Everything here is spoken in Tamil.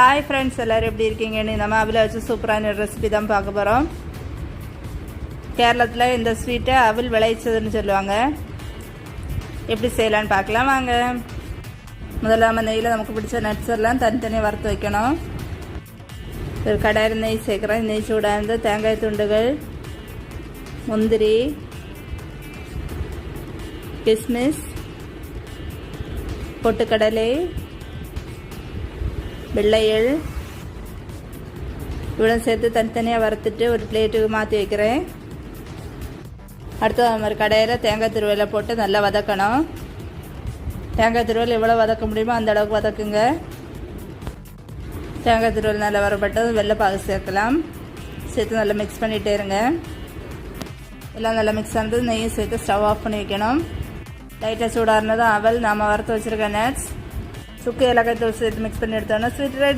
ஹாய் ஃப்ரெண்ட்ஸ் எல்லோரும் எப்படி இருக்கீங்கன்னு நம்ம அவில் வச்சு சூப்பரான ரெசிபி தான் பார்க்க போகிறோம் கேரளத்தில் இந்த ஸ்வீட்டை அவில் விளைச்சதுன்னு சொல்லுவாங்க. எப்படி செய்யலான்னு பார்க்கலாம். வாங்க. முதல்ல நம்ம நெய்யில் நமக்கு பிடிச்ச நட்ஸ் எல்லாம் தனித்தனியாக வறுத்து வைக்கணும். ஒரு கடையில் நெய் சேர்க்குறேன். நெய் சூடாக இருந்து தேங்காய் துண்டுகள் முந்திரி கிஸ்மிஸ் பொட்டுக்கடலை வெள்ளையல் இவ்வளோ சேர்த்து தனித்தனியாக வறுத்துட்டு ஒரு பிளேட்டுக்கு மாற்றி வைக்கிறேன். அடுத்து நம்ம மாதிரி கடையில் தேங்காய் திருவையில் போட்டு நல்லா வதக்கணும். தேங்காய் திருவல் எவ்வளோ வதக்க முடியுமோ அந்த அளவுக்கு வதக்குங்க. தேங்காய் திருவல் நல்லா வரப்பட்டது வெள்ளைப்பாகு சேர்க்கலாம். சேர்த்து நல்லா மிக்ஸ் பண்ணிகிட்டே இருங்க. எல்லாம் நல்லா மிக்ஸ் ஆனது நெய்யும் சேர்த்து ஸ்டவ் ஆஃப் பண்ணி வைக்கணும். லைட்டாக சூடாக இருந்ததும் அவல் நாம் வறுத்து வச்சுருக்க நட்ஸ் ಸುಕ್ಕೆ ಎಲಾಗೈತೆ ಮಿಕ್ಸ್ ಪನ್ನಿ ಎಡ್ತಾನ ಸ್ವೀಟ್ ರೆಡಿ